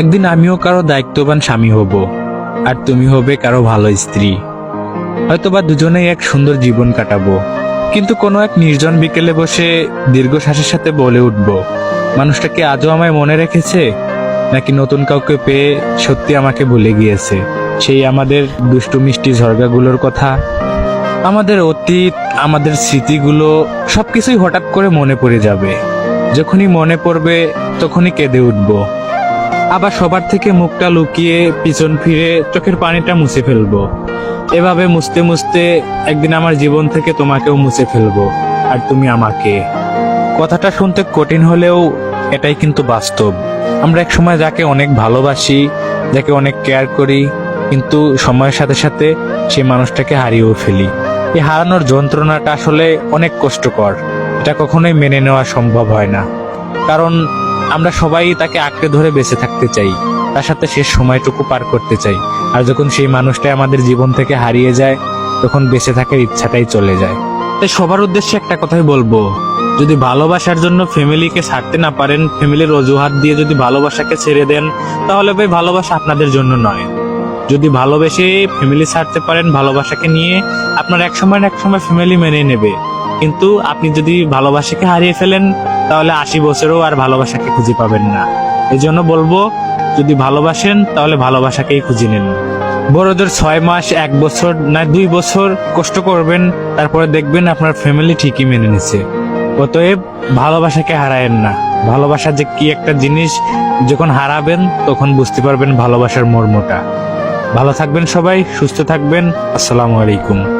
একদিন আমিও কারও দায়িত্ববান স্বামী হব, আর তুমি হবে কারও ভালো স্ত্রী। হয়তোবা দুজনেই এক সুন্দর জীবন কাটাবো, কিন্তু কোনো এক নির্জন বিকেলে বসে দীর্ঘশ্বাসের সাথে বলে উঠব, মানুষটা কি আজও আমায় মনে রেখেছে? নাকি নতুন কাউকে পেয়ে সত্যি আমাকে ভুলে গিয়েছে? সেই আমাদের দুষ্টু মিষ্টি ঝরগাগুলোর কথা? আমাদের অতীত, আমাদের স্মৃতিগুলো সবকিছুই হঠাৎ করে মনে পড়ে যাবে। যখনই মনে পড়বে, তখনই কেঁদে উঠব। আবার সবার থেকে মুখটা লুকিয়ে পিছন ফিরে চোখের পানিটা মুছে ফেলব। এভাবে মুছতে মুছতে একদিন আমার জীবন থেকে তোমাকেও মুছে ফেলব, আর তুমি আমাকে। কথাটা শুনতে কঠিন হলেও এটাই কিন্তু বাস্তব। আমরা এক সময় যাকে অনেক ভালোবাসি, যাকে অনেক কেয়ার করি, কিন্তু সময়ের সাথে সাথে সেই মানুষটাকে হারিয়েও ফেলি। এই হারানোর যন্ত্রণাটা আসলে অনেক কষ্টকর। এটা কখনোই মেনে নেওয়া সম্ভব হয় না। কারণ আমরা সবাই তাকে আঁকড়ে ধরে বেঁচে থাকতে চাই, তার সাথে শেষ সময়টুকু পার করতে চাই। আর যখন সেই মানুষটাই আমাদের জীবন থেকে হারিয়ে যায়, তখন বেঁচে থাকার ইচ্ছাটাই চলে যায়। তাই সবার উদ্দেশ্যে একটা কথাই বলব, যদি ভালোবাসার জন্য ফ্যামিলিকে ছাড়তে না পারেন, ফ্যামিলির অজুহাত দিয়ে যদি ভালোবাসাকে ছেড়ে দেন, তাহলে ভাই ভালোবাসা আপনাদের জন্য নয়। যদি ভালোবেসে ফ্যামিলি ছাড়তে পারেন, ভালোবাসাকে নিয়ে আপনার এক সময় এক সময় ফ্যামিলি মেনে নেবে। কিন্তু আপনি যদি ভালোবাসাকে হারিয়ে ফেলেন, তাহলে আশি বছরও আর ভালোবাসাকে খুঁজে পাবেন না। এই জন্য বলব, যদি ভালোবাসেন, তাহলে ভালোবাসাকেই খুঁজে নেন। বড়দের ছয় মাস, এক বছর, না, দুই বছর কষ্ট করবেন, তারপরে দেখবেন আপনার ফ্যামিলি ঠিকই মেনে নিছে অতএব ভালোবাসাকে হারায়েন না। ভালোবাসা যে কি একটা জিনিস, যখন হারাবেন, তখন বুঝতে পারবেন ভালোবাসার মর্মটা। ভালো থাকবেন সবাই, সুস্থ থাকবেন। আসসালামু আলাইকুম।